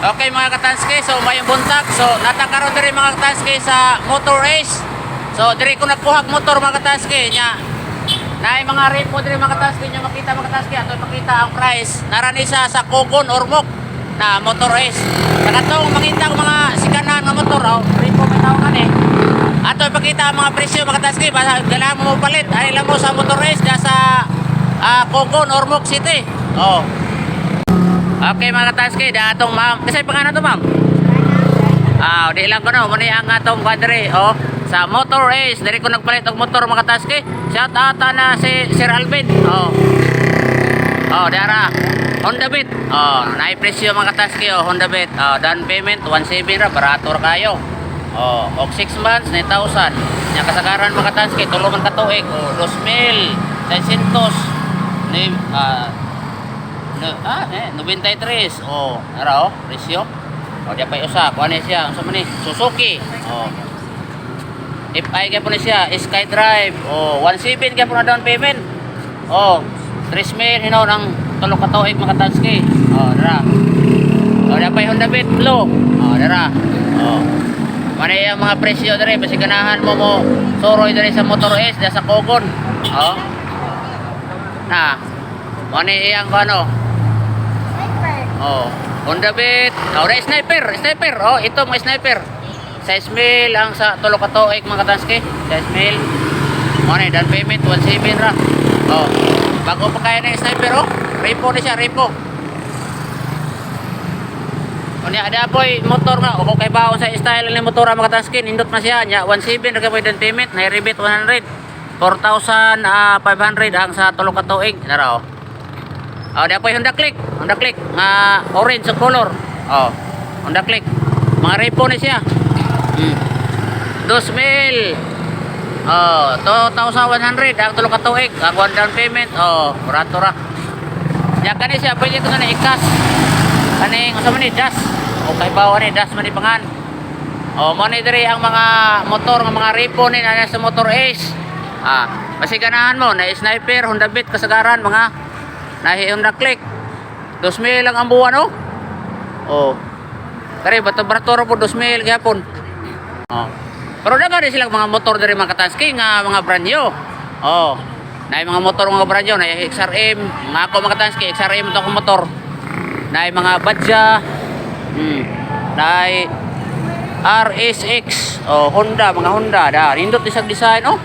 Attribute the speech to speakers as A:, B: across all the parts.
A: Okay mga katanski, so may buntag. So natakaroon diri mga katanski sa motor race. So diri ko nagkuhag motor mga katanski nya. Naay mga repo diri mga katanski nya makita mga katanski ato makita ang price. Narani siya sa Kogon Ormoc na motor race. Sa katong makita ang mga sikanan nga motor oh, repo may tawag eh. Ato ipakita ang mga presyo mga katanski basta ganahan mo palit. Ani lang mo sa motor race sa ah, Kogon Ormoc City. Oh. Okay mga kataski, da atong ma'am. Kasi pangano to ma'am? Ah, di lang ko no, muni ang atong kwadre, oh. Sa motor race, diri ko nagpalit og motor mga kataski. Shout out na si Sir Alvin. Oh. Oh, dara. Honda Beat. Oh, naay presyo mga kataski, oh, Honda Beat. Oh, down payment 17 ra, barato ra kayo. Oh, og 6 months 9,000. Nya kasagaran mga kataski, tulungan ka tuig. Oh, 2,000, 600. Ni ah No, ah, eh, 93. Oh, ara oh, presyo. Oh, di pa usa, kuha siya. Unsa man ni? Suzuki. Oh. If I kaya po niya siya, SkyDrive. Oh, 17 kaya po na down payment. Oh, 3 mil hinaw ng tulo ka tuig mga tanski. Oh, dara. Oh, di pa Honda Beat Blue. Oh, dara. Oh. Manay ang mga presyo dere basi ganahan mo mo soroy dere sa motor S sa Kogon. Oh. Na. Manay iyang ko ano, Oh, Honda Beat. Oh, na sniper, sniper. Oh, ito mga sniper. 6 mil ang sa tulo ka tuig mga katanski. 6 mil. Mo na down payment 17 ra. Oh. Bago pa kaya na sniper oh. Repo na siya, repo. Unya ada boy motor nga o kay baon sa style ni motor mga katanski nindot na siya nya 17 ra kay down payment na rebate 100. 4,500 ang sa tulo ka tuig. Nara oh. Oh, di apoy Honda Click. Honda Click nga orange sa color. Oh, Honda Click. Mga repo na siya. Hmm. 2,000. Oh, 2,100 ang tulo ka. Ang one down payment. Oh, barato ra. Ya kani siya pwede ko na ikas. Kaning unsa man ni das. O kay bawa ni das man ni pangan. Oh, mo ang mga motor nga mga repo ni na sa motor Ace. Ah, basi ganahan mo na sniper Honda Beat kasagaran mga nahi Honda Click. 2,000 lang ang buwan oh. Oh. Kare bato barato ra po 2,000 gyapon. Oh. Pero daga rin silang mga motor diri mga kataski nga mga brand new. Oh. Na mga motor mga brand new na XRM, mga ako mga kataski XRM to akong motor. Na mga Badja. Hmm. Na RSX, oh Honda, mga Honda da. Nindot isang design oh.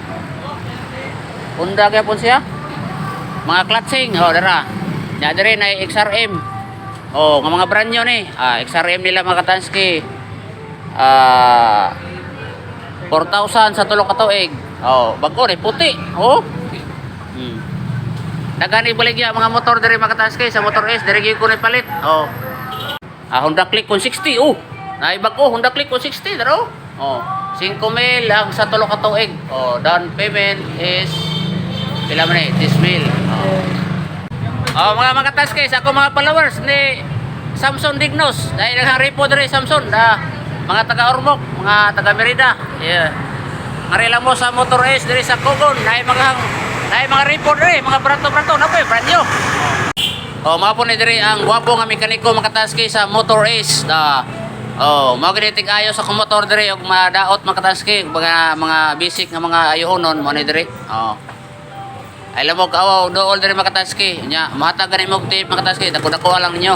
A: Honda kaya po siya. Mga clutching, oh dara. Nya diri na XRM. Oh, nga mga brand new ni. Ah, XRM nila mga katanski. Ah, 4,000 sa tulo ka tuig. Oh, bago ni puti. Oh. Hmm. Nagani baligya mga motor diri mga katanski sa motor S diri gyud ko ni palit. Oh. Ah, Honda Click 160. Oh. Naay bago Honda Click 160 daro. Oh. 5 mil ang sa tulo ka tuig. Oh, down payment is pila man eh, 10 mil. Oh. Oh, mga mga taskis, ako mga followers ni Samson Dignos. Dahil nag-repo diri Samson, da, mga taga Ormoc, mga taga Merida. Yeah. Ngari lang mo sa Motor S diri sa Kogon, dahil mga dahil mga repo diri, mga brato-brato na po, brand new. Oh, mga po ni diri ang gwapo nga mekaniko mga taskis sa Motor S. Da. Oh, ginitig ayo sa kong motor diri og madaot mga taskis, mga mga basic nga mga ayohonon mo ni diri. Oh. Ay mo kawaw dool diri makataski. Nya, matag gani mo tape makataski, dako dako lang ninyo.